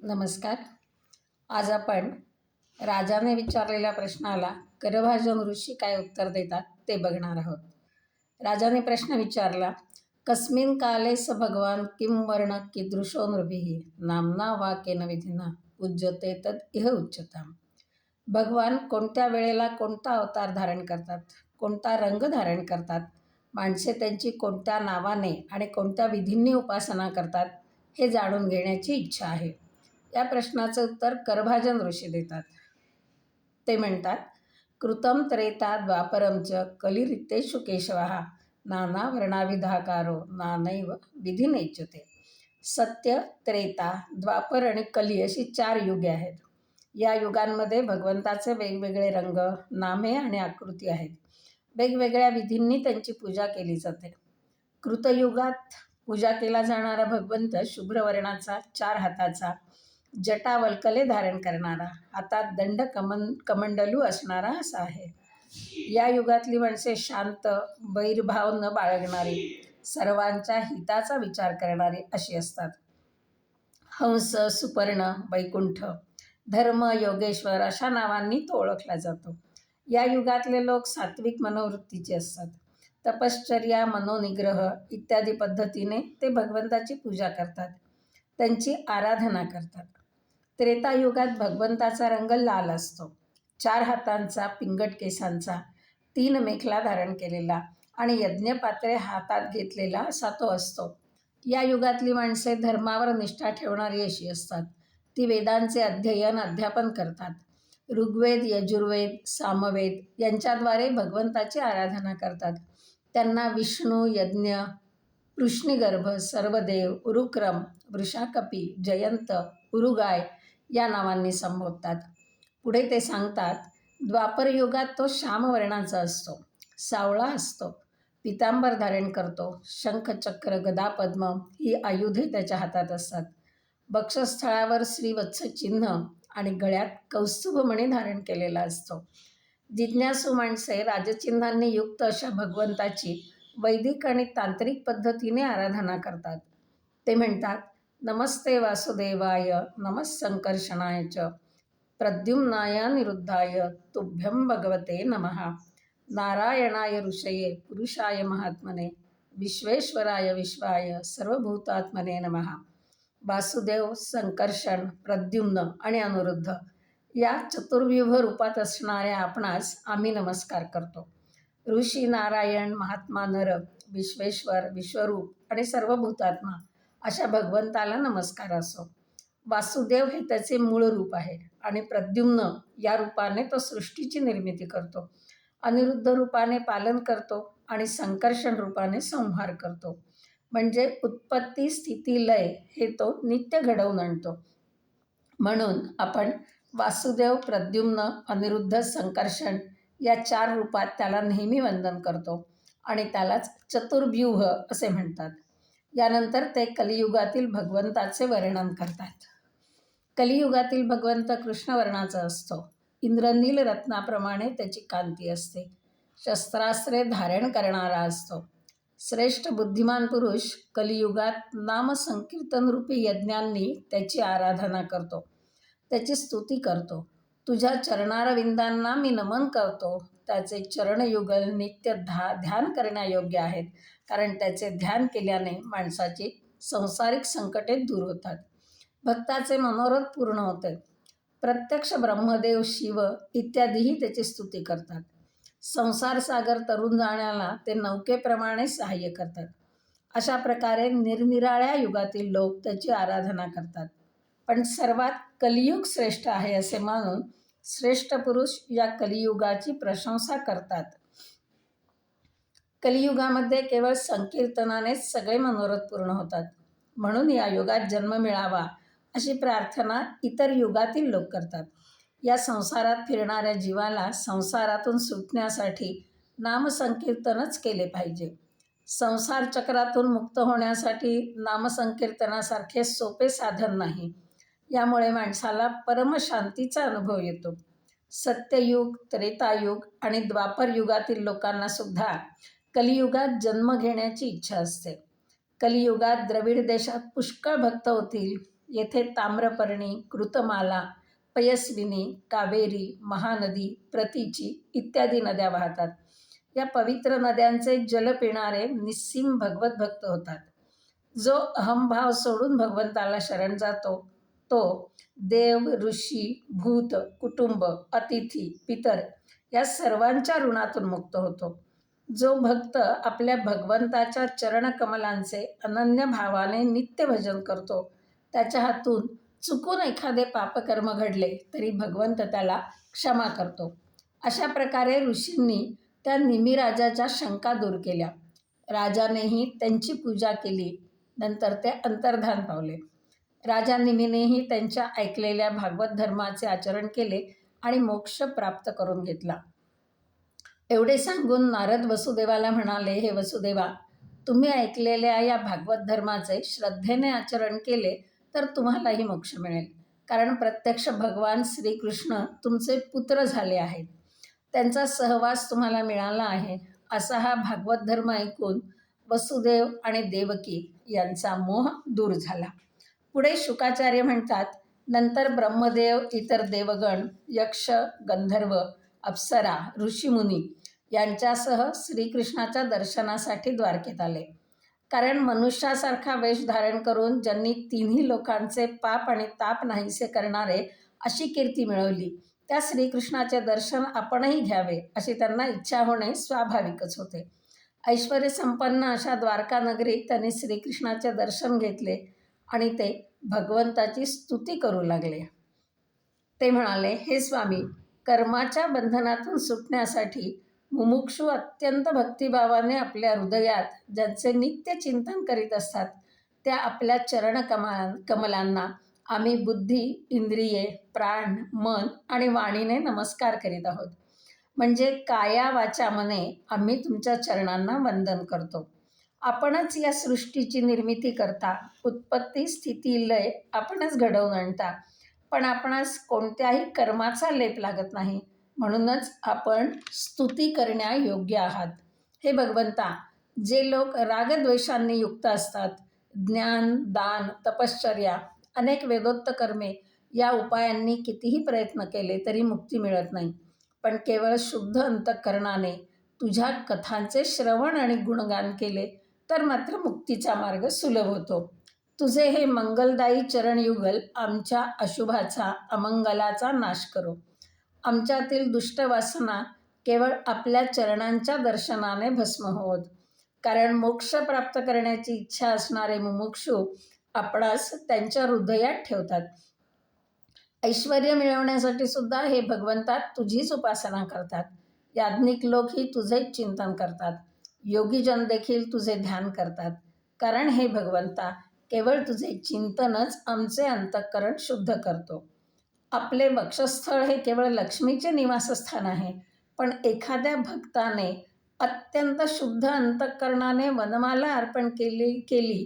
नमस्कार. आज आपण राजाने विचारलेल्या प्रश्नाला करभाजन ऋषी काय उत्तर देतात ते बघणार आहोत. राजाने प्रश्न विचारला कस्मिन काले स भगवान किं वर्ण कीदृशो नृभिः नामना वा केन विधिना उज्जते तद इह उच्चताम भगवान कोणत्या वेळेला कोणता अवतार धारण करतात कोणता रंग धारण करतात माणसे त्यांची कोणत्या नावाने आणि कोणत्या विधींनी उपासना करतात हे जाणून घेण्याची इच्छा आहे. त्या प्रश्नाचं उत्तर करभाजन ऋषी देतात. ते म्हणतात कृतम त्रेता द्वापरम च कलिरितेषु केशवा नाना वर्णाविधाकारो नानैव विधी नेच्यते। सत्य त्रेता द्वापर आणि कली अशी चार युगे आहेत. या युगांमध्ये भगवंताचे वेगवेगळे रंग नामे आणि आकृती आहेत. वेगवेगळ्या विधींनी त्यांची पूजा केली जाते. कृतयुगात पूजा केला जाणारा भगवंत शुभ्रवर्णाचा चार हाताचा जटावल्कले धारण करणारा हातात दंड कमन कमंडलू असणारा असा आहे. या युगातली माणसे शांत बैरभाव न बाळगणारी सर्वांच्या हिताचा विचार करणारी अशी असतात. हंस सुपर्ण वैकुंठ धर्म योगेश्वर अशा नावांनी तो ओळखला जातो. या युगातले लोक सात्विक मनोवृत्तीचे असतात. तपश्चर्या मनोनिग्रह इत्यादी पद्धतीने ते भगवंताची पूजा करतात. त्यांची आराधना करतात. त्रेतायुगात भगवंताचा रंग लाल असतो. चार हातांचा पिंगट केसांचा तीन मेखला धारण केलेला आणि यज्ञपात्रे हातात घेतलेला असा तो असतो. या युगातली माणसे धर्मावर निष्ठा ठेवणारी अशी असतात. ती वेदांचे अध्ययन अध्यापन करतात. ऋग्वेद यजुर्वेद सामवेद यांच्याद्वारे भगवंताची आराधना करतात. त्यांना विष्णू यज्ञ कृष्णीगर्भ सर्वदेव उरुक्रम वृषाकपी जयंत उरुगाय या नावांनी संबोधतात. पुढे ते सांगतात द्वापर युगात तो श्यामवर्णाचा असतो सावळा असतो पितांबर धारण करतो शंखचक्र गदा पद्म ही आयुधे त्याच्या हातात असतात. बक्षस्थळावर श्रीवत्स चिन्ह आणि गळ्यात कौस्तुभमणी धारण केलेला असतो. जिज्ञासू माणसे राजचिन्हांनी युक्त अशा भगवंताची वैदिक आणि तांत्रिक पद्धतीने आराधना करतात. ते म्हणतात नमस्ते वासुदेवाय नमः संकर्षणाय च प्रद्युम्नाय निरुद्धाय तुभ्यं भगवते नमः। नारायणाय ऋषये पुरुषाय महात्मने विश्वेश्वराय विश्वाय सर्वभूतात्मने नमः। वासुदेव संकर्षण प्रद्युम्न आणि अनुरुद्ध या चतुर्व्यूह रूपात असणाऱ्या आपणास आम्ही नमस्कार करतो. ऋषी नारायण महात्मा नर विश्वेश्वर विश्वरूप आणि सर्व भूतात्मा अशा भगवंताला नमस्कार असो. वासुदेव हे त्याचे मूळ रूप आहे आणि प्रद्युम्न या रूपाने तो सृष्टीची निर्मिती करतो. अनिरुद्ध रूपाने पालन करतो आणि संकर्षण रूपाने संहार करतो. म्हणजे उत्पत्ती स्थिती लय हे तो नित्य घडवून आणतो. म्हणून आपण वासुदेव प्रद्युम्न अनिरुद्ध संकर्षण या चार रूपात त्याला नेहमी वंदन करतो आणि त्यालाच चतुर्व्यूह असे म्हणतात. यानंतर ते कलियुगातील भगवंताचे वर्णन करतात. कलियुगातील भगवंत कृष्णवर्णाचा असतो. इंद्रनील रत्नाप्रमाणे त्याची कांती असते. शस्त्रास्त्रे धारण करणारा असतो. श्रेष्ठ बुद्धिमान पुरुष कलियुगात नामसंकीर्तनरूपी यज्ञांनी त्याची आराधना करतो. त्याची स्तुती करतो. तुझ्या चरणारविंदांना मी नमन करतो. त्याचे चरणयुगल नित्य धा ध्यान करण्यायोग्य आहेत. कारण त्याचे ध्यान केल्याने माणसाची संसारिक संकटे दूर होतात. भक्ताचे मनोरथ पूर्ण होते. प्रत्यक्ष ब्रह्मदेव शिव इत्यादीही त्याची स्तुती करतात. संसार सागर तरुण जाण्याला ते नौकेप्रमाणे सहाय्य करतात. अशा प्रकारे निरनिराळ्या युगातील लोक त्याची आराधना करतात. पण सर्वात कलियुग श्रेष्ठ आहे असे मानून श्रेष्ठ पुरुष या कलियुगाची प्रशंसा करतात. कलियुगामध्ये केवळ संकीर्तनानेच सगळे मनोरथ पूर्ण होतात. म्हणून या युगात जन्म मिळावा अशी प्रार्थना इतर युगातील लोक करतात. या संसारात फिरणाऱ्या जीवाला संसारातून सुटण्यासाठी नामसंकीर्तनच केले पाहिजे. संसार चक्रातून मुक्त होण्यासाठी नामसंकीर्तनासारखे सोपे साधन नाही. यामुळे माणसाला परमशांतीचा अनुभव येतो. सत्ययुग त्रेतायुग आणि द्वापर युगातील लोकांना सुद्धा कलियुगात जन्म घेण्याची इच्छा असते. कलियुगात द्रविड देशात पुष्कळ भक्त होतील. येथे ताम्रपर्णी कृतमाला पयस्विनी कावेरी महानदी प्रतीची इत्यादी नद्या वाहतात. या पवित्र नद्यांचे जल पिणारे निस्सीम भगवत भक्त होतात. जो अहमभाव सोडून भगवंताला शरण जातो तो देव ऋषी भूत कुटुंब अतिथी पितर या सर्वांच्या ऋणातून मुक्त होतो. जो भक्त आपल्या भगवंताच्या चरणकमलांचे अनन्य भावाने नित्य भजन करतो त्याच्या हातून चुकून एखादे पापकर्म घडले तरी भगवंत त्याला क्षमा करतो. अशा प्रकारे ऋषींनी त्या निमिराजाच्या शंका दूर केल्या. राजानेही त्यांची पूजा केली नंतर ते अंतर्धान पावले. राजा निमीनेही त्यांच्या ऐकलेल्या भागवत धर्माचे आचरण केले आणि मोक्ष प्राप्त करून घेतला. एवढे सांगून नारद वसुदेवाला म्हणाले हे वसुदेवा तुम्ही ऐकलेल्या या भागवत धर्माचे श्रद्धेने आचरण केले तर तुम्हालाही मोक्ष मिळेल. कारण प्रत्यक्ष भगवान श्रीकृष्ण तुमचे पुत्र झाले आहेत. त्यांचा सहवास तुम्हाला मिळाला आहे असा हा भागवत धर्म ऐकून वसुदेव आणि देवकी यांचा मोह दूर झाला. पुढे शुकाचार्य म्हणतात नंतर ब्रह्मदेव इतर देवगण यक्ष गंधर्व अप्सरा ऋषीमुनी यांच्यासह श्रीकृष्णाच्या दर्शनासाठी द्वारकेत आले. कारण मनुष्यासारखा वेश धारण करून ज्यांनी तिन्ही लोकांचे पाप आणि ताप नाहीसे करणारे अशी कीर्ती मिळवली त्या श्रीकृष्णाचे दर्शन आपणही घ्यावे अशी त्यांना इच्छा होणे स्वाभाविकच होते. ऐश्वर संपन्न अशा द्वारका नगरीत त्यांनी श्रीकृष्णाचे दर्शन घेतले. आणि ते भगवंताची स्तुती करू लागले. ते म्हणाले हे स्वामी कर्माच्या बंधनातून सुटण्यासाठी मुमुक्षू अत्यंत भक्तिभावाने आपल्या हृदयात ज्यांचे नित्य चिंतन करीत असतात त्या आपल्या चरण कमा कमलांना आम्ही बुद्धी इंद्रिये प्राण मन आणि वाणीने नमस्कार करीत आहोत. म्हणजे काया वाचा मने आम्ही तुमच्या चरणांना वंदन करतो. आपणच या सृष्टीची निर्मिती करता. उत्पत्ती स्थिती लय आपणच घडवून आणता. पण आपणास कोणत्याही कर्माचा लेप लागत नाही. म्हणूनच आपण स्तुती करण्यायोग्य आहात. हे भगवंता जे लोक रागद्वेषांनी युक्त असतात ज्ञान दान तपश्चर्या अनेक वेदोत्त कर्मे या उपायांनी कितीही प्रयत्न केले तरी मुक्ती मिळत नाही. पण केवळ शुद्ध अंतःकरणाने तुझ्या कथांचे श्रवण आणि गुणगान केले तर मात्र मुक्तीचा मार्ग सुलभ होतो. तुझे हे मंगलदायी चरणयुगल आमच्या अशुभाचा अमंगलाचा नाश करो. आमच्यातील दुष्टवासना केवळ आपल्या चरणांच्या दर्शनाने भस्म होत कारण मोक्ष प्राप्त करण्याची इच्छा असणारे मुमुक्षू आपणास त्यांच्या हृदयात ठेवतात. ऐश्वर मिळवण्यासाठी सुद्धा हे भगवंतात तुझीच उपासना करतात. याज्ञिक लोक ही तुझेच चिंतन करतात. योगीजन देखील तुझे ध्यान करतात. कारण हे भगवंता केवळ तुझे चिंतनच आमचे अंतःकरण शुद्ध करतो. आपले वक्षस्थळ हे केवळ लक्ष्मीचे निवासस्थान आहे पण एखाद्या भक्ताने अत्यंत शुद्ध अंतःकरणाने वनमाला अर्पण केली केली.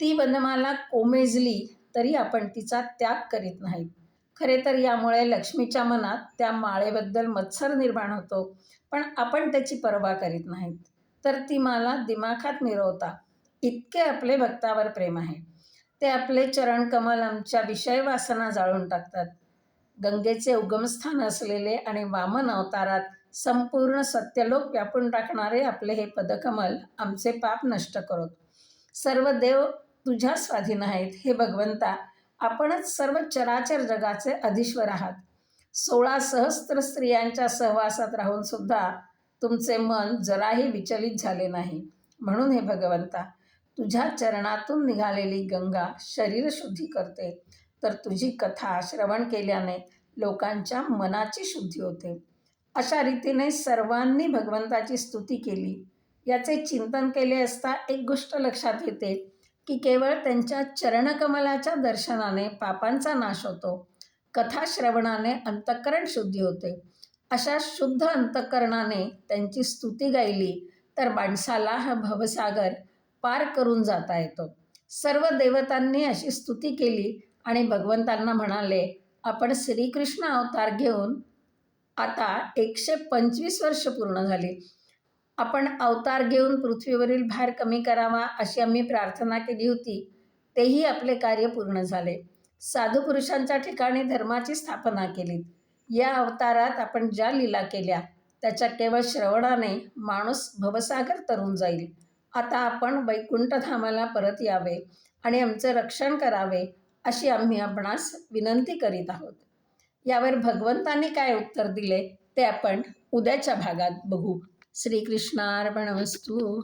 ती वनमाला कोमेजली तरी आपण तिचा त्याग करीत नाहीत खरे तर यामुळे लक्ष्मीच्या मनात त्या माळेबद्दल मत्सर निर्माण होतो पण आपण त्याची पर्वा करीत नाहीत. तर ती माला दिमाखात मिरवता. इतके आपले भक्तावर प्रेम आहे. ते आपले चरणकमल आमच्या विषय वासना जाळून टाकतात. गंगेचे उगमस्थान असलेले आणि वामन अवतारात संपूर्ण सत्यलोक व्यापून टाकणारे आपले हे पदकमल आमचे पाप नष्ट करत. सर्व देव तुझ्या स्वाधीन आहेत. हे भगवंता आपणच सर्व चराचर जगाचे अधीश्वर आहात. सोळा सहस्त्र स्त्रियांच्या सहवासात राहून सुद्धा तुमचे मन जराही विचलित झाले नाही. म्हणून हे भगवंता तुझ्या चरणातून निघालेली गंगा शरीर शुद्धी करते. तर तुझी कथा श्रवण केल्याने लोकांच्या मनाची शुद्धी होते. अशा रीतीने सर्वांनी भगवंताची स्तुती केली. याचे चिंतन केले असता एक गोष्ट लक्षात येते की केवळ त्यांच्या चरणकमलाच्या दर्शनाने पापांचा नाश होतो. कथा श्रवणाने अंतःकरण शुद्धी होते. अशा शुद्ध अंतःकरणाने त्यांची स्तुती गायली तर माणसाला हा भवसागर पार करून जाता येतो. सर्व देवतांनी अशी स्तुती केली आणि भगवंतांना म्हणाले आपण श्रीकृष्ण अवतार घेऊन आता एकशे पंचवीस वर्ष पूर्ण झाली. आपण अवतार घेऊन पृथ्वीवरील भार कमी करावा अशी आम्ही प्रार्थना केली होती. तेही आपले कार्य पूर्ण झाले. साधू पुरुषांच्या ठिकाणी धर्माची स्थापना केली या अवतारात आपण ज्या लीला केल्या त्याच्या केवळ श्रवणाने माणूस भवसागर तरून जाईल. आता आपण वैकुंठधामाला परत यावे आणि आमचे रक्षण करावे अशी आम्ही आपणास विनंती करीत आहोत. यावर भगवंतांनी काय उत्तर दिले ते आपण उद्याच्या भागात बघू. श्रीकृष्णार्पण वस्तू